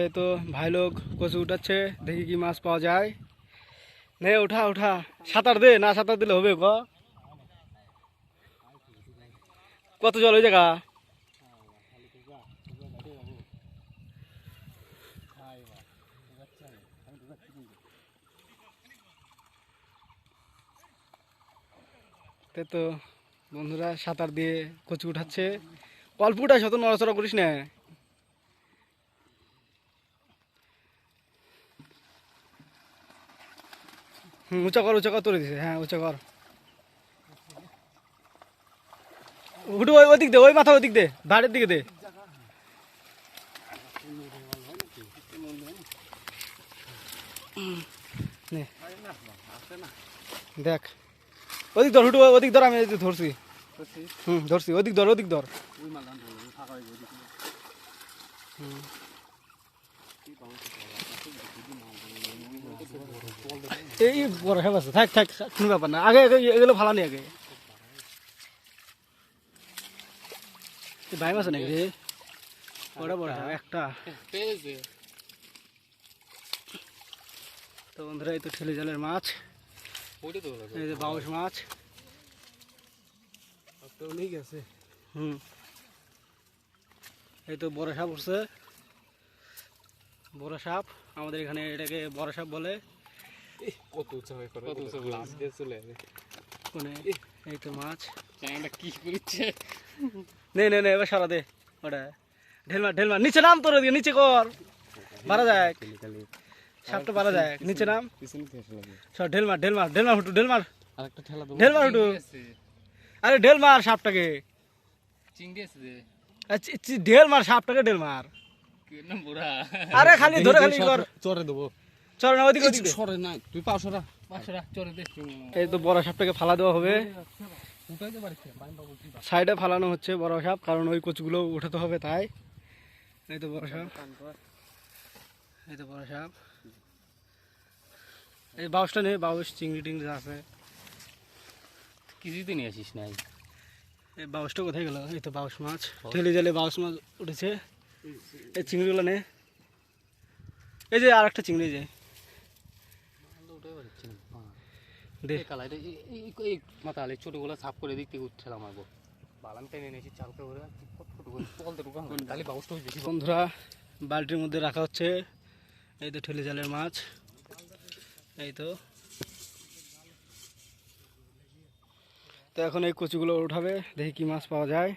এই তো ভাই লোক কচু উঠাচ্ছে, দেখি কি মাছ পাওয়া যায়। নে, উঠা উঠা। সাঁতার দে, না সাঁতার দিলে হবে ক? কত জল ওই জায়গা? তো বন্ধুরা, সাঁতার দিয়ে কচু উঠাচ্ছে। অল্প উঠাস, অত নড়াচড়া করিস না। হুম উঁচা কর উঁচা কর তোরে দিছে। হ্যাঁ উঁচা কর। উঠু ওই ওদিক দে ওই মাথা ওদিক দে ধারের দিকে দে। দেখ। ওদিক ধর হুটু ওদিক ধর আমি ধরছি। হুম ধরছি। ওদিক ধর ওদিক ধর। হুম। এই বড় সাপ আছে থাক থাক কোনো ব্যাপার না। আগে আগে এগুলো ভালো নেই আগে। ভাই মাছ নাকি? রে বড় বড় সাপ, একটা। তো বন্ধুরা এই তো ঠেলে জালের মাছ। এই যে বাউস মাছ। আছে হুম। এই তো বড় সাপ উঠছে। বড় সাপ আমাদের এখানে এটাকে বড় সাপ বলে। কত উঁচা হয়ে করে কত উঁচা দিয়ে চলে যাবে কোনে? এই তো মাছ। চ্যাংটা কি করছে? নে নে নে এবার সারা দে ওটা। ঢেলমার ঢেলমার নিচে নাম তোর নিচে কর। বাড়া যায় সাপটা বাড়া যায় নিচে নাম। সব ঢেলমার ঢেলমার ঢেলমার হুটু ঢেলমার। আরেকটা ঠেলা দেবো। ঢেলমার হুটু। আরে ঢেলমার সাপটাকে। চিংড়ি আছে যে আ, চি- চি- ঢেলমার সাপটাকে ঢেলমার। কি না আরে খালি ধরে খালি কর। চরে দেবো। চল না ওদিকে ওদিকে। সরে না তুই পাও সরা। পাঁচশোটা চরে দে। এই তো বড় সাপটাকে ফালা দেওয়া হবে। উঠাইতে পারিস বাইন সাইডে ফালানো হচ্ছে বড় সাপ কারণ ওই কচুগুলো উঠাতে হবে তাই। এই তো বড় সাপ। এই তো বড় সাপ। এই বাউসটা নেই বাউস চিংড়ি টিংড়ি আছে। কিছুই তো নিয়ে আসিস নাই। এই বাউসটা কোথায় গেল? এই তো বাউস মাছ। ঠেলে জালে বাউস মাছ উঠেছে। এই চিংড়িগুলো নে। এই যে আর একটা চিংড়ি যে। উঠে পারছি না দে এই ছোটগুলো সাফ করে দিক থেকে উঠছিলাম মারবো বালাম টেনে নিয়েছি চালকে করে। বাউসটা বেশি বন্ধুরা বালতির মধ্যে রাখা হচ্ছে এই তো ঠেলে জালের মাছ। এই তো। তো এখন এই কচুগুলো উঠাবে দেখি কি মাছ পাওয়া যায়।